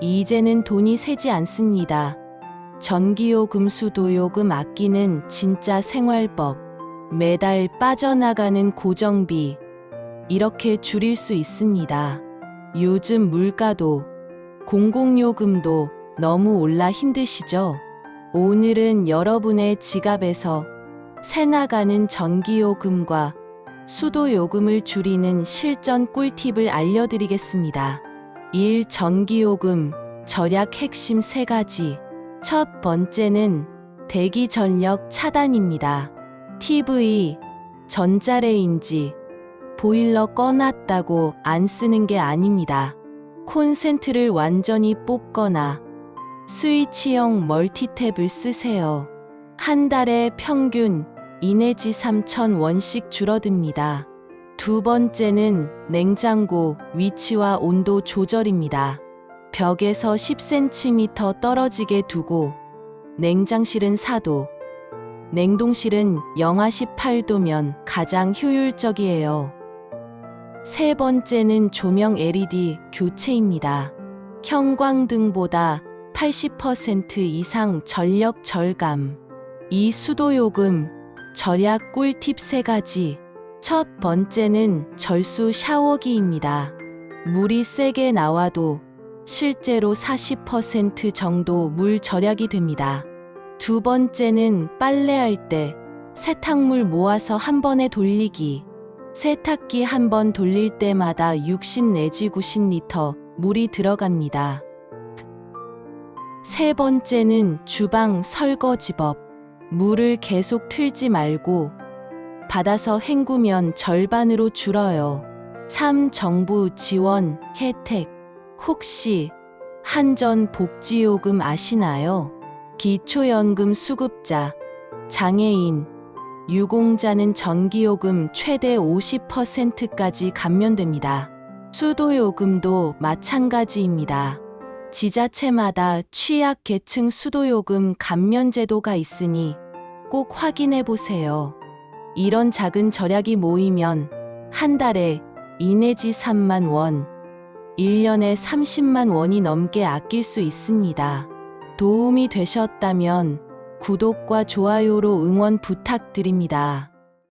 이제는 돈이 새지 않습니다. 전기요금, 수도요금 아끼는 진짜 생활법. 매달 빠져나가는 고정비. 이렇게 줄일 수 있습니다. 요즘 물가도 공공요금도 너무 올라 힘드시죠? 오늘은 여러분의 지갑에서 새 나가는 전기요금과 수도요금을 줄이는 실전 꿀팁을 알려드리겠습니다. 1. 전기요금 절약 핵심 3가지. 첫 번째는 대기 전력 차단입니다. TV, 전자레인지, 보일러 꺼놨다고 안 쓰는 게 아닙니다. 콘센트를 완전히 뽑거나 스위치형 멀티탭을 쓰세요. 한 달에 평균 2 내지 3천 원씩 줄어듭니다. 두 번째는 냉장고 위치와 온도 조절입니다. 벽에서 10cm 떨어지게 두고 냉장실은 4도, 냉동실은 영하 18도면 가장 효율적이에요. 세 번째는 조명 LED 교체입니다. 형광등보다 80% 이상 전력 절감. 이 수도요금 절약 꿀팁 세 가지. 첫 번째는 절수 샤워기입니다. 물이 세게 나와도 실제로 40% 정도 물 절약이 됩니다. 두 번째는 빨래할 때 세탁물 모아서 한 번에 돌리기. 세탁기 한 번 돌릴 때마다 60 내지 90리터 물이 들어갑니다. 세 번째는 주방 설거지법. 물을 계속 틀지 말고 받아서 헹구면 절반으로 줄어요. 3. 정부 지원 혜택. 혹시 한전 복지요금 아시나요? 기초연금 수급자, 장애인, 유공자는 전기요금 최대 50%까지 감면됩니다. 수도요금도 마찬가지입니다. 지자체마다 취약 계층 수도요금 감면 제도가 있으니 꼭 확인해 보세요. 이런 작은 절약이 모이면 한 달에 2 내지 3만 원, 1년에 30만 원이 넘게 아낄 수 있습니다. 도움이 되셨다면 구독과 좋아요로 응원 부탁드립니다.